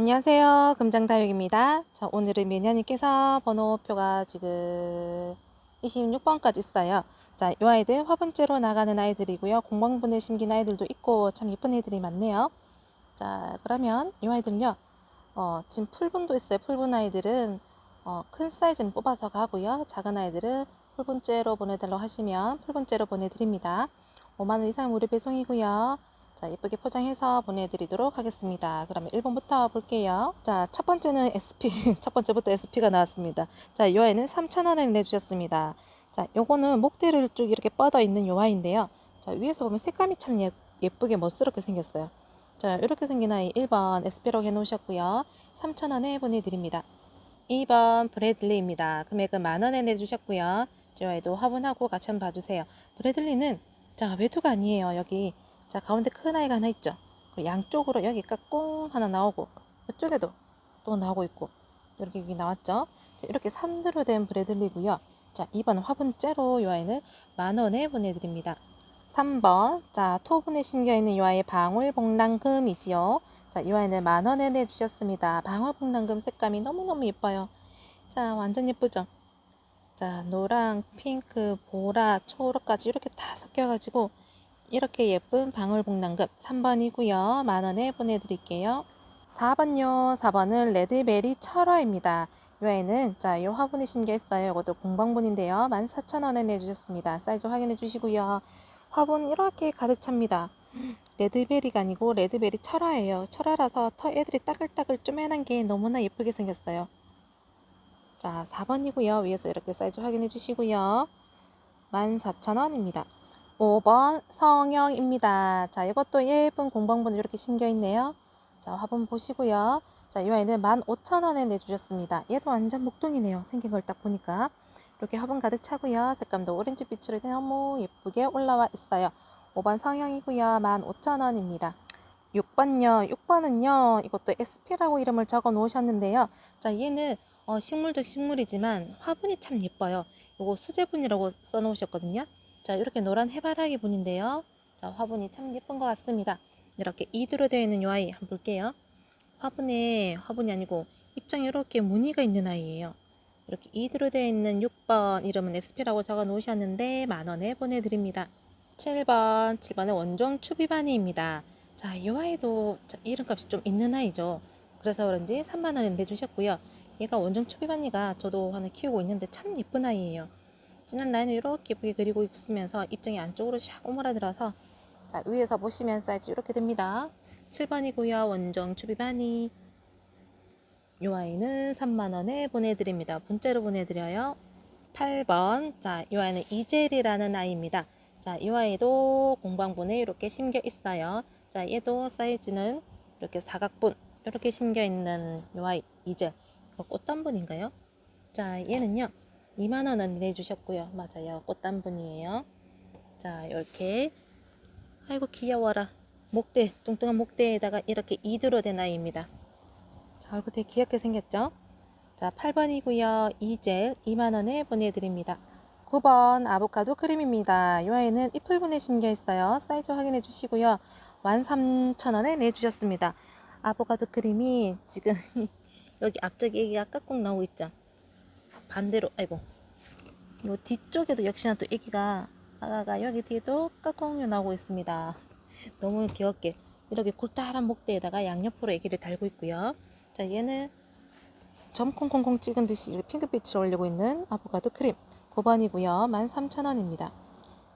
안녕하세요. 금장다육입니다. 자, 오늘은 미녀님께서 번호표가 지금 26번까지 있어요. 자, 이 아이들 화분째로 나가는 아이들이고요. 공방분에 심긴 아이들도 있고 참 예쁜 애들이 많네요. 자, 그러면 이 아이들은요. 어, 지금 풀분도 있어요. 풀분 아이들은 어, 큰 사이즈는 뽑아서 가고요. 작은 아이들은 풀분째로 보내달라고 하시면 풀분째로 보내드립니다. 5만원 이상 무료 배송이고요. 자, 예쁘게 포장해서 보내드리도록 하겠습니다. 그러면 1번부터 볼게요. 자, 첫 번째는 SP. 첫 번째부터 SP가 나왔습니다. 자, 이 아이는 3,000원에 내주셨습니다. 자, 요거는 목대를 쭉 이렇게 뻗어 있는 요 아이인데요. 자, 위에서 보면 색감이 참 예, 예쁘게 멋스럽게 생겼어요. 자, 이렇게 생긴 아이 1번 SP라고 해놓으셨고요. 3,000원에 보내드립니다. 2번 브래들리입니다. 금액은 만원에 내주셨고요. 이 아이도 화분하고 같이 한번 봐주세요. 브래들리는 자, 외투가 아니에요. 여기 자 가운데 큰 아이가 하나 있죠? 그 양쪽으로 여기가 꽁 하나 나오고 이쪽에도 또 나오고 있고 이렇게 여기 나왔죠? 자, 이렇게 3두로 된 브래들리고요. 자 2번 화분째로 이 아이는 만원에 보내드립니다. 3번. 자 토분에 심겨있는 이 아이의 방울복랑금이지요. 자이 아이는 만원에 내주셨습니다. 방울복랑금 색감이 너무너무 예뻐요. 자 완전 예쁘죠? 자 노랑 핑크 보라 초록까지 이렇게 다 섞여가지고 이렇게 예쁜 방울복랑금 3번이고요. 만원에 보내드릴게요. 4번요. 4번은 레드베리 철화입니다. 이 아이는 자, 이 화분에 심겨있어요. 이것도 공방분인데요. 14,000원에 내주셨습니다. 사이즈 확인해 주시고요. 화분 이렇게 가득 찹니다. 레드베리가 아니고 레드베리 철화예요. 철화라서 터 애들이 따글따글 쪼매난 게 너무나 예쁘게 생겼어요. 자, 4번이고요. 위에서 이렇게 사이즈 확인해 주시고요. 14,000원입니다. 5번 성형입니다. 자, 이것도 예쁜 공방분 이렇게 심겨 있네요. 자, 화분 보시고요. 자, 이 아이는 15,000원에 내주셨습니다. 얘도 완전 목동이네요. 생긴 걸 딱 보니까. 이렇게 화분 가득 차고요. 색감도 오렌지 빛으로 너무 예쁘게 올라와 있어요. 5번 성형이고요. 15,000원입니다. 6번요. 6번은요. 이것도 SP라고 이름을 적어 놓으셨는데요. 자, 얘는 어, 식물도 식물이지만 화분이 참 예뻐요. 이거 수제분이라고 써 놓으셨거든요. 자, 이렇게 노란 해바라기 분인데요. 자, 화분이 참 예쁜 것 같습니다. 이렇게 이드로 되어 있는 이 아이 한번 볼게요. 화분에 화분이 아니고 입장에 이렇게 무늬가 있는 아이예요. 이렇게 이드로 되어 있는 6번 이름은 SP라고 적어 놓으셨는데 만원에 보내드립니다. 7번 7번은 원종 추비바니입니다. 자, 이 아이도 이름값이 좀 있는 아이죠. 그래서 그런지 3만원에 내주셨고요. 얘가 원종 추비바니가 저도 하나 키우고 있는데 참 예쁜 아이예요. 진한 라인을 이렇게 예쁘게 그리고 있으면서 입장이 안쪽으로 샥 오므라들어서 자 위에서 보시면 사이즈 이렇게 됩니다. 7번이고요. 원종 추비바니 이 아이는 3만원에 보내드립니다. 분째로 보내드려요. 8번 자이 아이는 이젤이라는 아이입니다. 자이 아이도 공방분에 이렇게 심겨 있어요. 자 얘도 사이즈는 이렇게 사각분 이렇게 심겨 있는 이 아이 이젤 꽃단분인가요? 자 얘는요 2만원 내주셨고요. 맞아요. 꽃단분이에요. 자, 이렇게 아이고 귀여워라. 목대, 뚱뚱한 목대에다가 이렇게 이드로 된 아이입니다. 자, 아이고 되게 귀엽게 생겼죠? 자, 8번이고요. 이젤 2만원에 보내드립니다. 9번 아보카도 크림입니다. 이 아이는 잎풀분에 심겨 있어요. 사이즈 확인해 주시고요. 13,000원에 내주셨습니다. 아보카도 크림이 지금 여기 앞쪽에 애기가 깍꼭 나오고 있죠? 반대로 아이고. 요 뒤쪽에도 역시나 또 애기가 아가가 여기 뒤에도 까꿍 나오고 있습니다. 너무 귀엽게. 이렇게 골다한 목대에다가 양옆으로 애기를 달고 있고요. 자 얘는 점 콩콩콩 찍은 듯이 이렇게 핑크빛을 올리고 있는 아보카도 크림. 9번이고요. 13,000원입니다.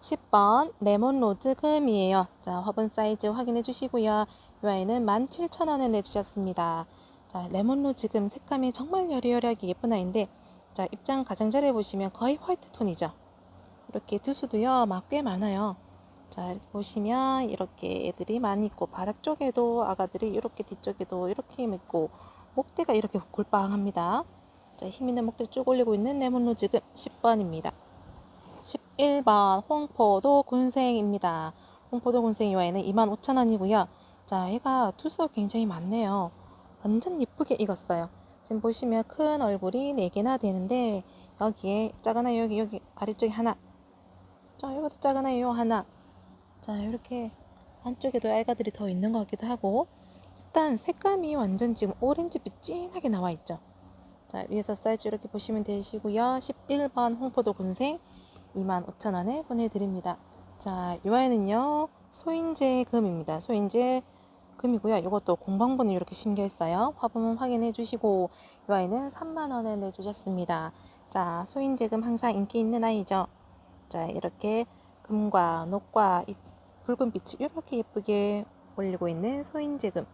10번 레몬 로즈 금이에요. 자 화분 사이즈 확인해 주시고요. 이 아이는 17,000원에 내주셨습니다. 자 레몬 로즈 금 색감이 정말 여리여리하게 예쁜 아이인데 자, 입장 가장자리 보시면 거의 화이트 톤이죠. 이렇게 두수도요, 막 꽤 많아요. 자, 이렇게 보시면 이렇게 애들이 많이 있고, 바닥 쪽에도 아가들이 이렇게 뒤쪽에도 이렇게 있고, 목대가 이렇게 골빵합니다. 자, 힘 있는 목대 쭉 올리고 있는 레몬로 지금 10번입니다. 11번 홍포도 군생입니다. 홍포도 군생 이와에는 25,000원이고요. 자, 얘가 두수가 굉장히 많네요. 완전 예쁘게 익었어요. 지금 보시면 큰 얼굴이 4개나 되는데 여기에 작은 아이 여기 여기 아래쪽에 하나 자 이것도 작은 아이 요 하나 자 이렇게 안쪽에도 알가들이 더 있는 것 같기도 하고 일단 색감이 완전 지금 오렌지빛 진하게 나와 있죠. 자, 위에서 사이즈 이렇게 보시면 되시고요. 11번 홍포도 군생 25,000원에 보내드립니다. 자, 이 아이는요. 소인제 금입니다. 소인제 금이고요. 이것도 공방분이 이렇게 심겨 있어요. 화분 확인해 주시고 이 아이는 3만 원에 내주셨습니다. 자, 소인제금 항상 인기 있는 아이죠. 자, 이렇게 금과 녹과 이 붉은 빛이 이렇게 예쁘게 올리고 있는 소인제금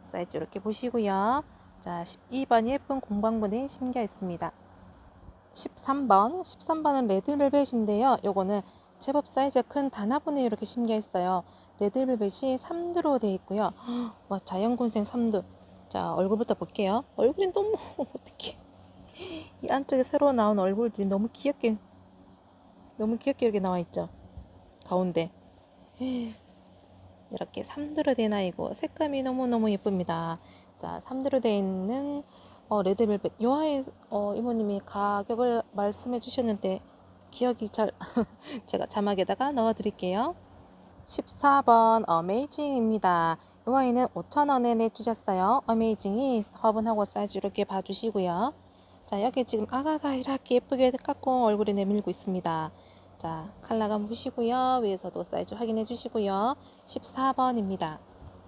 사이즈 이렇게 보시고요. 자, 12번 예쁜 공방분에 심겨 있습니다. 13번, 13번은 레드벨벳인데요. 요거는 제법 사이즈가 큰 단화분에 이렇게 심겨 있어요. 레드벨벳이 3두로 되어 있고요. 와, 자연군생 3두. 자, 얼굴부터 볼게요. 얼굴이 너무 어떡해. 이 안쪽에 새로 나온 얼굴들이 너무 귀엽게 너무 귀엽게 이렇게 나와 있죠. 가운데. 이렇게 3두로 된 아이고 색감이 너무너무 예쁩니다. 자, 3두로 되어 있는 어, 레드벨벳. 요 아이 어, 이모님이 가격을 말씀해 주셨는데 기억이 잘 제가 자막에다가 넣어 드릴게요. 14번 어메이징입니다. 이 아이는 5,000원에 내주셨어요. 어메이징이 화분하고 사이즈 이렇게 봐주시고요. 자 여기 지금 아가가 이렇게 예쁘게 깎고 얼굴에 내밀고 있습니다. 자 컬러가 보시고요. 위에서도 사이즈 확인해 주시고요. 14번입니다.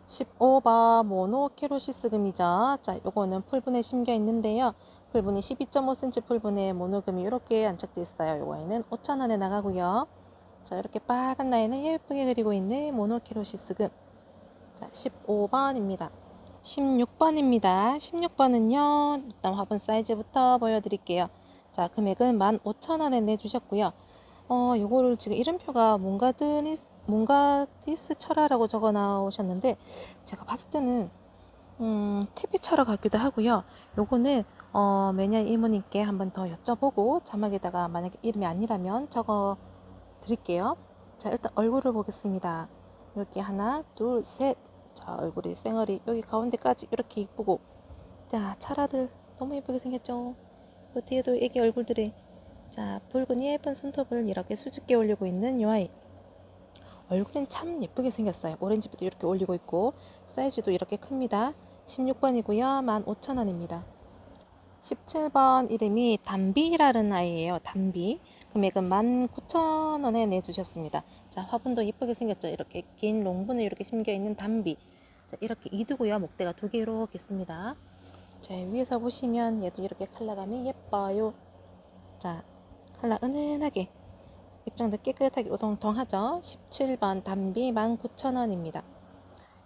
15번 모노케로시스 금이죠. 자 요거는 풀분에 심겨 있는데요. 풀분이 12.5cm 풀분에 모노금이 이렇게 안착되어 있어요. 요거에는 5,000원에 나가고요. 자 이렇게 빨간 라인을 예쁘게 그리고 있는 모노키로시스 금. 자 15번입니다. 16번입니다. 16번은요. 일단 화분 사이즈부터 보여드릴게요. 자 금액은 15,000원에 내주셨고요. 어 요거를 지금 이름표가 몽가드니스 몽가디스 철화라고 적어 나오셨는데 제가 봤을 때는 음, TV 철화 같기도 하고요. 요거는 어, 매년 이모님께 한번 더 여쭤보고 자막에다가 만약에 이름이 아니라면 적어 드릴게요. 자, 일단 얼굴을 보겠습니다. 이렇게 하나, 둘, 셋. 자, 얼굴이 쌩얼이 여기 가운데까지 이렇게 이쁘고. 자, 차라들 너무 예쁘게 생겼죠? 요 뒤에도 애기 얼굴들이. 자, 붉은 예쁜 손톱을 이렇게 수줍게 올리고 있는 요 아이. 얼굴은 참 예쁘게 생겼어요. 오렌지빛도 이렇게 올리고 있고, 사이즈도 이렇게 큽니다. 16번이고요. 15,000원입니다. 17번 이름이 담비라는 아이예요. 담비. 금액은 19,000원에 내주셨습니다. 자, 화분도 예쁘게 생겼죠? 이렇게 긴 롱분을 이렇게 심겨 있는 담비. 자, 이렇게 이두고요. 목대가 두 개로 겠습니다. 자, 위에서 보시면 얘도 이렇게 컬러감이 예뻐요. 자, 컬러 은은하게 입장도 깨끗하게 오동통하죠? 17번 담비 19,000원입니다.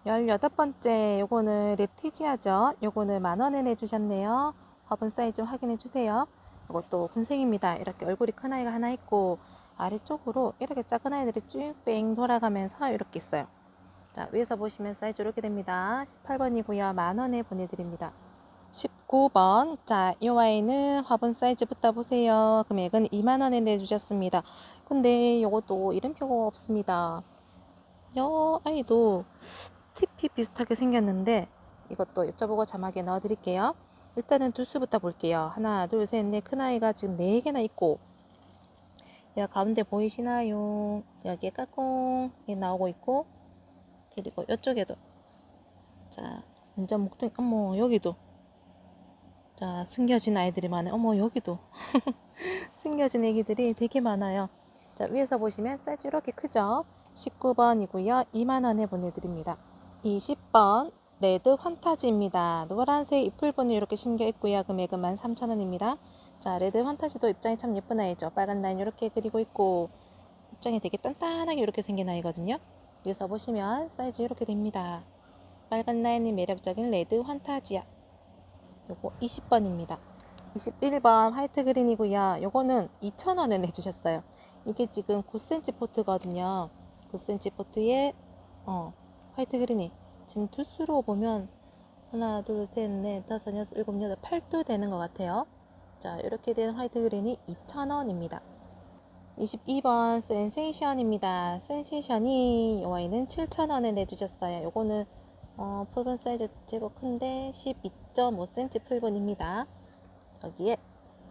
18번째 요거는 레티지아죠? 요거는 만원에 내주셨네요. 화분 사이즈 확인해 주세요. 이것도 군생입니다. 이렇게 얼굴이 큰 아이가 하나 있고 아래쪽으로 이렇게 작은 아이들이 쭉뺑 돌아가면서 이렇게 있어요. 자 위에서 보시면 사이즈 이렇게 됩니다. 18번이고요. 만원에 보내드립니다. 19번 자이 아이는 화분 사이즈부터 보세요. 금액은 2만원에 내주셨습니다. 근데 이것도 이름표가 없습니다. 이 아이도 TP 비슷하게 생겼는데 이것도 여쭤보고 자막에 넣어드릴게요. 일단은 두수부터 볼게요. 하나, 둘, 셋, 넷. 큰 아이가 지금 네 개나 있고, 여기 가운데 보이시나요? 여기에 까꿍이 나오고 있고, 그리고 이쪽에도. 자, 완전 목동이, 어머, 여기도. 자, 숨겨진 아이들이 많아요. 어머, 여기도. 숨겨진 애기들이 되게 많아요. 자, 위에서 보시면 사이즈 이렇게 크죠? 19번이고요. 2만원에 보내드립니다. 20번. 레드 환타지입니다. 노란색 잎풀분이 이렇게 심겨 있고요. 금액은 13,000원입니다. 자, 레드 환타지도 입장이 참 예쁜 아이죠. 빨간 라인 이렇게 그리고 있고 입장이 되게 단단하게 이렇게 생긴 아이거든요. 여기서 보시면 사이즈 이렇게 됩니다. 빨간 라인이 매력적인 레드 환타지야. 요거 20번입니다. 21번 화이트 그린이고요. 요거는 2,000원에 내주셨어요. 이게 지금 9cm 포트거든요. 9cm 포트에 어, 화이트 그린이 지금 두수로 보면 하나, 둘, 셋, 넷, 다섯, 여섯, 일곱, 여덟, 8도 되는 것 같아요. 자, 이렇게 된 화이트 그린이 2,000원입니다. 22번 센세이션입니다. 센세이션이 이 와인은 7,000원에 내주셨어요. 요거는 어, 풀분 사이즈 제법 큰데 12.5cm 풀분입니다. 여기에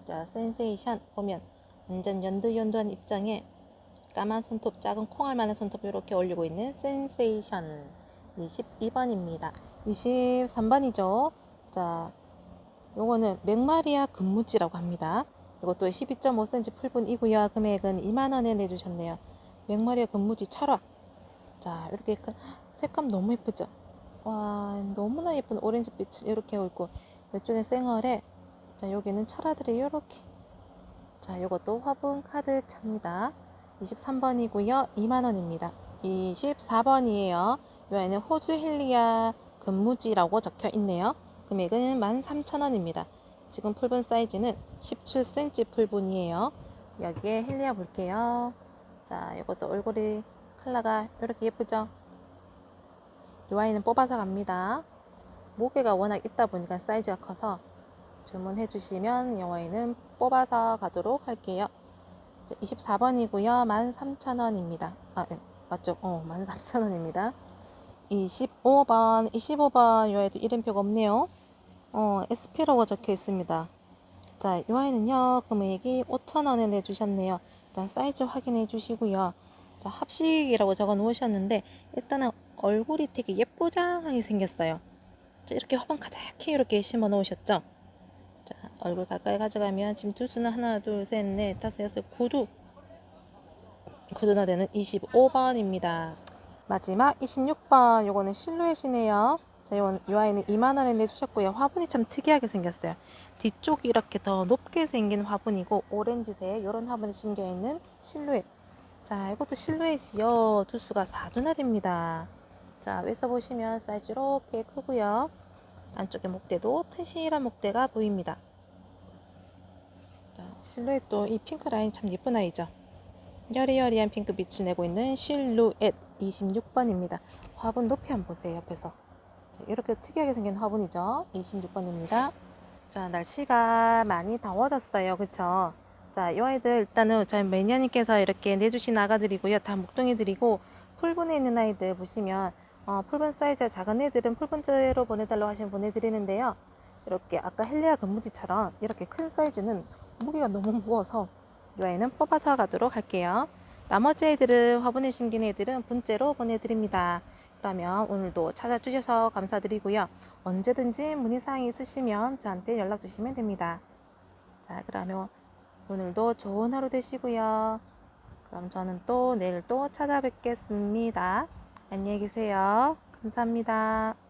자 센세이션 보면 완전 연두연두한 입장에 까만 손톱, 작은 콩알만한 손톱 이렇게 올리고 있는 센세이션 22번입니다. 23번이죠. 자, 요거는 맥마리아 금무지라고 합니다. 이것도 12.5cm 풀분이고요. 금액은 2만원에 내주셨네요. 맥마리아 금무지 철화. 자, 이렇게 그- 색감 너무 예쁘죠? 와, 너무나 예쁜 오렌지빛 이렇게 있고, 이쪽에 생얼에, 자, 여기는 철화들이 이렇게. 자, 요것도 화분 가득 찹니다. 23번이고요. 2만원입니다. 24번이에요. 이 아이는 호주 힐리아 금무지라고 적혀 있네요. 금액은 13,000원입니다. 지금 풀분 사이즈는 17cm 풀분이에요. 여기에 힐리아 볼게요. 자, 이것도 얼굴이 컬러가 이렇게 예쁘죠? 이 아이는 뽑아서 갑니다. 무게가 워낙 있다 보니까 사이즈가 커서 주문해 주시면 이 아이는 뽑아서 가도록 할게요. 24번이고요. 13,000원입니다. 아, 네, 맞죠? 어, 13,000원입니다. 25번, 25번 요 아이도 이름표가 없네요. 어, SP라고 적혀 있습니다. 자, 이 아이는요, 금액이 5,000원에 내주셨네요. 일단 사이즈 확인해 주시고요. 자, 합식이라고 적어 놓으셨는데, 일단은 얼굴이 되게 예쁘장하게 생겼어요. 자, 이렇게 화분 가득히 이렇게 심어 놓으셨죠? 자, 얼굴 가까이 가져가면 지금 두수는 하나, 둘, 셋, 넷, 다섯, 여섯, 구두. 구두나 되는 25번입니다. 마지막 26번 요거는 실루엣이네요. 자, 요, 요 아이는 2만원에 내주셨고요. 화분이 참 특이하게 생겼어요. 뒤쪽이 이렇게 더 높게 생긴 화분이고 오렌지색 이런 화분이 심겨있는 실루엣. 자, 이것도 실루엣이요. 두수가 4두나 됩니다. 자, 위에서 보시면 사이즈 이렇게 크고요. 안쪽에 목대도 튼실한 목대가 보입니다. 자, 실루엣도 이 핑크 라인 참 예쁜 아이죠. 여리여리한 핑크빛을 내고 있는 실루엣 26번입니다. 화분 높이 한번 보세요. 옆에서. 자, 이렇게 특이하게 생긴 화분이죠. 26번입니다. 자, 날씨가 많이 더워졌어요. 그쵸? 자, 이 아이들 일단은 저희 매니아님께서 이렇게 내주신 아가들이고요. 다 목동이들이고 풀분에 있는 아이들 보시면 어, 풀분 사이즈가 작은 애들은 풀분째로 보내달라고 하시면 보내드리는데요. 이렇게 아까 헬리아 금무지처럼 이렇게 큰 사이즈는 무게가 너무 무거워서 이 아이는 뽑아서 가도록 할게요. 나머지 애들은 화분에 심긴 애들은 분째로 보내드립니다. 그러면 오늘도 찾아주셔서 감사드리고요. 언제든지 문의사항이 있으시면 저한테 연락 주시면 됩니다. 자, 그러면 오늘도 좋은 하루 되시고요. 그럼 저는 또 내일 또 찾아뵙겠습니다. 안녕히 계세요. 감사합니다.